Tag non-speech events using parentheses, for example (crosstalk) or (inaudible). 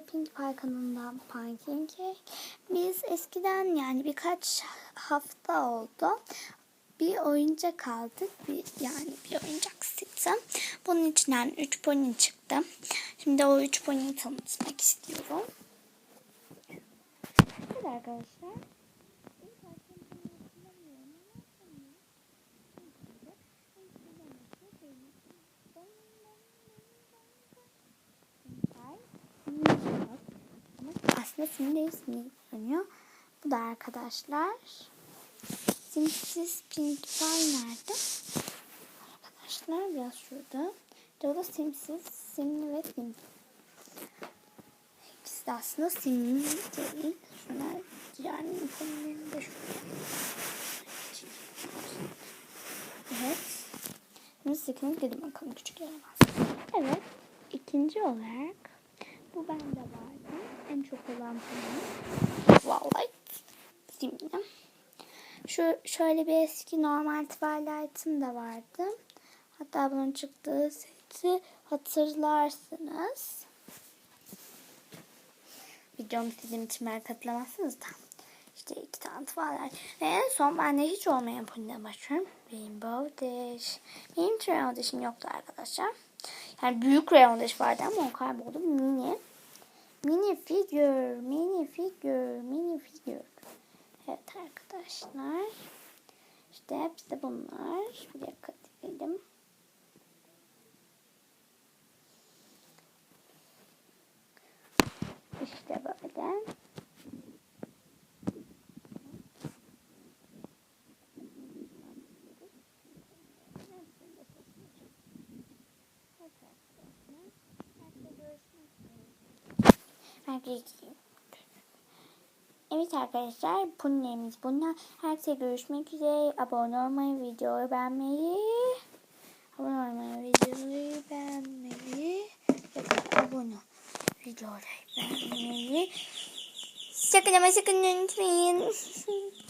Pink Pie kanalından Pumpkin Cake. Biz eskiden yani birkaç hafta oldu. Bir oyuncak aldık. Bir, yani bir oyuncak seti. Bunun içinden 3 pony çıktı. Şimdi o 3 pony'yi tanıtmak istiyorum. Evet arkadaşlar. Simli ismi sanıyor. Bu da arkadaşlar. Simsiz Pink Pie nerede? Arkadaşlar biraz şurada. Bu da simsiz, simli ve simli. İkisi de aslında simli değil. Şunlar yani isimlerini de şuraya. Evet. Şimdi sıkıntı dedim bakalım küçük yaramaz. Evet. ikinci olarak bu bende vardı. Bu. Vallahi simli. Şu şöyle bir eski normal Twilight'ın da vardı. Hatta bunun çıktığı seti hatırlarsınız. Videomu istediğim için belki katılamazsınız da. İşte iki tane Twilight. Ve en son bende hiç olmayan poniden başlıyorum. Rainbow Dash. Hiç Rainbow Dash'im yoktu arkadaşlar. Yani büyük Rainbow Dash vardı ama o kayboldu. Mini. Mini figür, mini figür, mini figür. Evet arkadaşlar. İşte hepsi bunlar. Bir dakika diyelim. İşte böyle. Herkese Evet arkadaşlar bunlarımız bunlar. Herkese görüşmek üzere. Abone olmayı, videoyu beğenmeyi, abone olmayı, videoyu beğenmeyi, ve abone videoyu beğenmeyi sakın ama sakın unutmayın. (laughs)